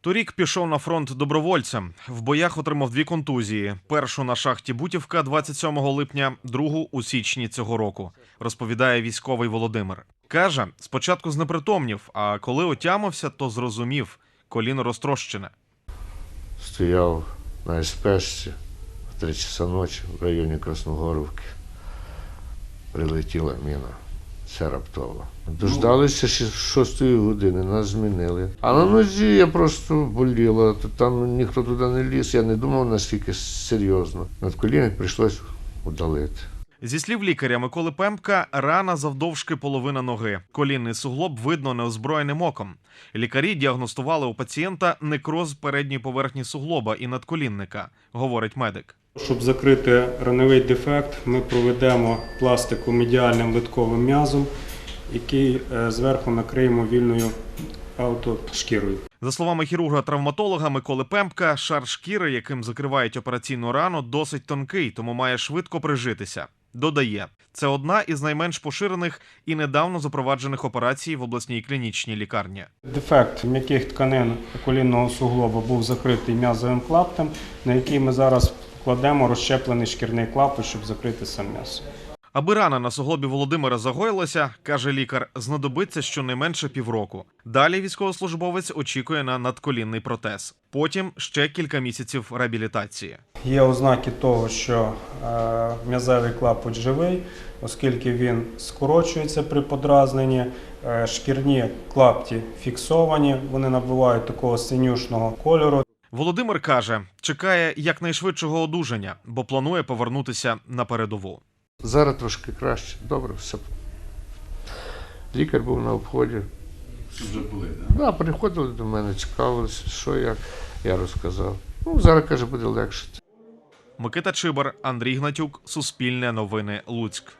Торік пішов на фронт добровольцем. В боях отримав дві контузії: першу на шахті Бутівка 27 липня, другу у січні цього року. Розповідає військовий Володимир. каже, спочатку знепритомнів, а коли отямився, то зрозумів коліно розтрощене. Стояв на СПшці в 3 часа ночі в районі Красногоровки. Прилетіла міна. Це раптово. Дождалися ще шостої години, нас змінили. А на нозі я просто боліла, там ніхто туди не ліз, я не думав наскільки серйозно. Над Надколінник прийшлось удалити. Зі слів лікаря Миколи Пемпка, рана завдовжки половина ноги. Колінний суглоб видно неозброєним оком. Лікарі діагностували у пацієнта некроз передньої поверхні суглоба і надколінника, говорить медик. Щоб закрити раневий дефект, ми проведемо пластику медіальним литковим м'язом, який е, зверху накриємо вільною автошкірою. За словами хірурга-травматолога Миколи Пемпка, шар шкіри, яким закривають операційну рану, досить тонкий, тому має швидко прижитися. Додає, це одна із найменш поширених і недавно запроваджених операцій в обласній клінічній лікарні. Дефект м'яких тканин колінного суглоба був закритий м'язовим клаптем, на який ми зараз покладемо розщеплений шкірний клапоть, щоб закрити сам м'ясо. Аби рана на суглобі Володимира загоїлася, каже лікар, знадобиться щонайменше півроку. Далі військовослужбовець очікує на надколінний протез. Потім ще кілька місяців реабілітації. Є ознаки того, що е, м'язевий клапоть живий, оскільки він скорочується при подразненні, е, шкірні клапті фіксовані, вони набувають такого синюшного кольору. Володимир каже, чекає якнайшвидшого одужання, бо планує повернутися на передову. Зараз трошки краще, добре, все. Лікар був на обході. Вже були, так? Да, приходили до мене, цікавилися, що як. Я розказав. Ну, зараз каже, буде легше. Микита Чибар, Андрій Гнатюк, Суспільне новини Луцьк.